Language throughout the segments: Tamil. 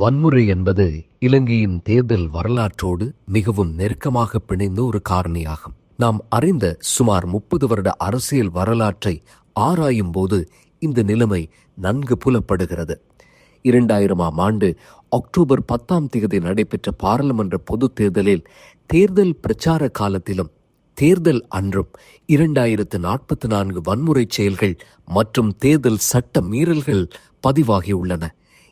வன்முறை என்பது இலங்கையின் தேர்தல் வரலாற்றோடு மிகவும் நெருக்கமாக பிணைந்த ஒரு காரணியாகும். நாம் அறிந்த சுமார் முப்பது வருட அரசியல் வரலாற்றை ஆராயும் போது இந்த நிலைமை நன்கு புலப்படுகிறது. இரண்டாயிரமாம் ஆண்டு அக்டோபர் பத்தாம் தேதி நடைபெற்ற பாராளுமன்ற பொது தேர்தலில் தேர்தல் பிரச்சார காலத்திலும் தேர்தல் அன்றும் இரண்டாயிரத்து நாற்பத்தி நான்கு வன்முறை செயல்கள் மற்றும் தேர்தல் சட்ட மீறல்கள் பதிவாகியுள்ளன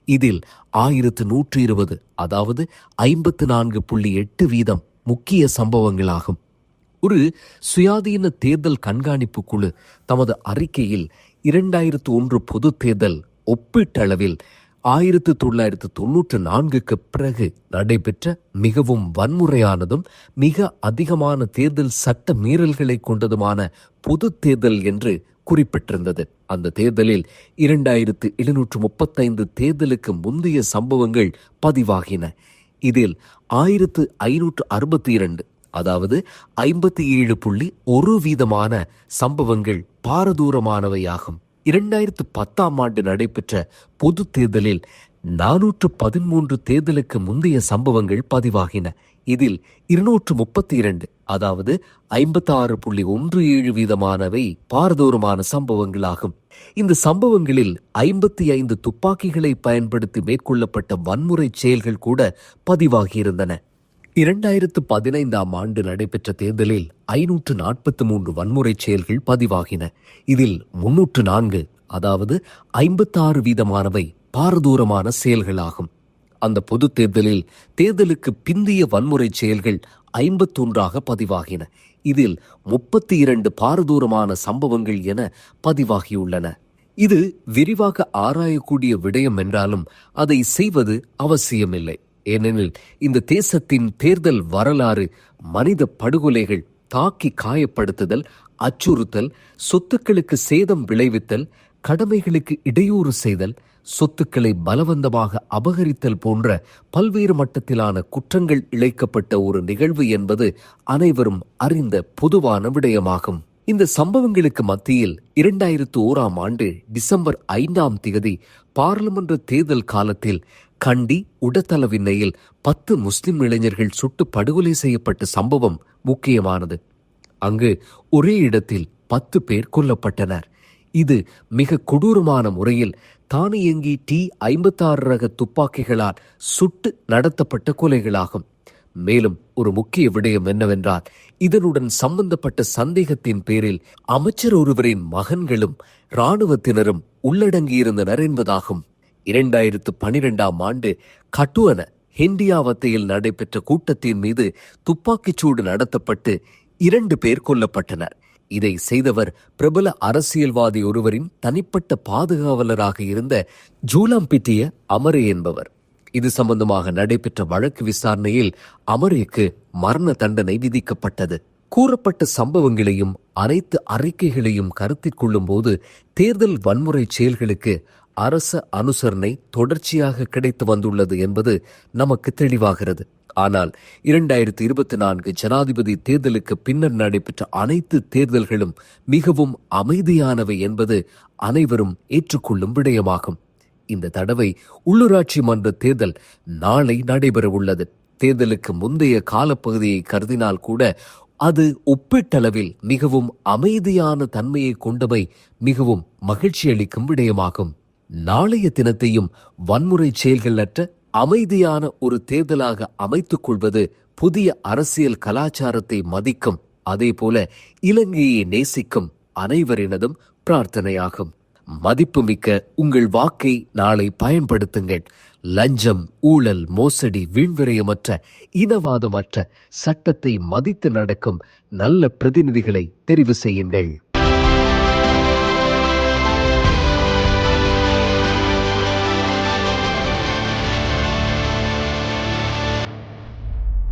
இதில் ஆயிரத்து நூற்று இருபது அதாவது ஐம்பத்து நான்கு புள்ளி எட்டு வீதம் முக்கிய சம்பவங்களாகும். ஒரு சுயாதீன தேர்தல் கண்காணிப்பு குழு தமது அறிக்கையில் இரண்டாயிரத்து ஒன்று பொது தேர்தல் ஒப்பீட்டளவில் ஆயிரத்து தொள்ளாயிரத்து தொன்னூற்று நான்குக்கு பிறகு நடைபெற்ற மிகவும் வன்முறையானதும் மிக அதிகமான தேர்தல் சட்ட மீறல்களை கொண்டதுமான பொது தேர்தல் என்று குறிப்பிட்டிருந்தது. அந்த தேர்தலில் இரண்டாயிரத்து எழுநூற்று முப்பத்தைந்து தேர்தலுக்கு முந்தைய சம்பவங்கள் பதிவாகின. இதில் ஆயிரத்து ஐநூற்று அறுபத்தி இரண்டு அதாவது ஐம்பத்தி ஏழு புள்ளி ஒரு வீதமான சம்பவங்கள் பாரதூரமானவையாகும். இரண்டாயிரத்து பத்தாம் ஆண்டு நடைபெற்ற பொது தேர்தலில் நானூற்று பதிமூன்று தேர்தலுக்கு முந்தைய சம்பவங்கள் பதிவாகின. இதில் இருநூற்று முப்பத்தி இரண்டு அதாவது ஐம்பத்தாறு புள்ளி ஒன்று ஏழு வீதமானவை பாரதூரமான சம்பவங்களாகும். இந்த சம்பவங்களில் ஐம்பத்தி ஐந்து துப்பாக்கிகளை பயன்படுத்தி மேற்கொள்ளப்பட்ட வன்முறை செயல்கள் கூட பதிவாகியிருந்தன. இரண்டாயிரத்து பதினைந்தாம் ஆண்டு நடைபெற்ற தேர்தலில் ஐநூற்று நாற்பத்தி மூன்று வன்முறை செயல்கள் பதிவாகின. இதில் முன்னூற்று நான்கு அதாவது ஐம்பத்தாறு வீதமானவை பாரதூரமான செயல்களாகும். அந்த பொது தேர்தலில் தேர்தலுக்கு பிந்திய வன்முறை செயல்கள் ஐம்பத்தொன்றாக பதிவாகின. இதில் முப்பத்தி இரண்டு பாரதூரமான சம்பவங்கள் என பதிவாகியுள்ளன. இது விரிவாக ஆராயக்கூடிய விடயம் என்றாலும் அதை செய்வது அவசியமில்லை. ஏனெனில் இந்த தேசத்தின் தேர்தல் வரலாறு மனித படுகொலைகள் தாக்கி காயப்படுத்துதல் அச்சுறுத்தல் சொத்துக்களுக்கு சேதம் விளைவித்தல் கடமைகளுக்கு இடையூறு செய்தல் சொத்துக்களை பலவந்தமாக அபகரித்தல் போன்ற பல்வேறு மட்டத்திலான குற்றங்கள் இழைக்கப்பட்ட ஒரு நிகழ்வு என்பது அனைவரும் அறிந்த பொதுவான விடயமாகும். இந்த சம்பவங்களுக்கு மத்தியில் இரண்டாயிரத்து ஓராம் ஆண்டு டிசம்பர் ஐந்தாம் தேதி பாராளுமன்ற தேர்தல் காலத்தில் கண்டி உடத்தளவின்னையில் பத்து முஸ்லிம் இளைஞர்கள் சுட்டு படுகொலை செய்யப்பட்ட சம்பவம் முக்கியமானது. அங்கு ஒரே இடத்தில் பத்து பேர் கொல்லப்பட்டனர். இது மிக கொடூரமான முறையில் தானியங்கி டி ஐம்பத்தாறு ரக துப்பாக்கிகளால் சுட்டு நடத்தப்பட்ட கொலைகளாகும். மேலும் ஒரு முக்கிய விடயம் என்னவென்றால் இதனுடன் சம்பந்தப்பட்ட சந்தேகத்தின் பேரில் அமைச்சர் ஒருவரின் மகன்களும் இராணுவத்தினரும் உள்ளடங்கியிருந்தனர் என்பதாகும். இரண்டாயிரத்து பனிரெண்டாம் ஆண்டு கட்டுவன ஹெண்டியாவத்தையில் நடைபெற்ற கூட்டத்தின் மீது துப்பாக்கிச்சூடு நடத்தப்பட்டு இரண்டு பேர் கொல்லப்பட்டனர். இதை செய்தவர் பிரபல அரசியல்வாதி ஒருவரின் தனிப்பட்ட பாதுகாவலராக இருந்த ஜூலாம்பிட்டிய அமரே என்பவர். இது சம்பந்தமாக நடைபெற்ற வழக்கு விசாரணையில் அமரேக்கு மரண தண்டனை விதிக்கப்பட்டது. கூறப்பட்ட சம்பவங்களையும் அனைத்து அறிக்கைகளையும் கருத்தில் கொள்ளும் போது தேர்தல் வன்முறை செயல்களுக்கு அரச அனுசரணை தொடர்ச்சியாக கிடைத்து வந்துள்ளது என்பது நமக்கு தெளிவாகிறது. ஆனால் இரண்டாயிரத்தி இருபத்தி நான்கு ஜனாதிபதி தேர்தலுக்கு பின்னர் நடைபெற்ற அனைத்து தேர்தல்களும் மிகவும் அமைதியானவை என்பது அனைவரும் ஏற்றுக்கொள்ளும் விடயமாகும். இந்த தடவை உள்ளூராட்சி மன்ற தேர்தல் நாளை நடைபெறவுள்ளது. தேர்தலுக்கு முந்தைய காலப்பகுதியை கருதினால் கூட அது ஒப்பீட்டளவில் மிகவும் அமைதியான தன்மையை கொண்டவை மிகவும் மகிழ்ச்சியளிக்கும் விடயமாகும். நாளைய தினத்தையும் வன்முறை செயல்களற்ற அமைதியான ஒரு தேர்தலாக அமைத்துக் கொள்வது புதிய அரசியல் கலாச்சாரத்தை மதிக்கும். அதேபோல இலங்கையை நேசிக்கும் அனைவரினதும் பிரார்த்தனையாகும். மதிப்புமிக்க உங்கள் வாக்கை நாளை பயன்படுத்துங்கள். லஞ்சம் ஊழல் மோசடி வீண்விரயமற்ற இனவாதமற்ற சட்டத்தை மதித்து நடக்கும் நல்ல பிரதிநிதிகளை தெரிவு செய்யுங்கள்.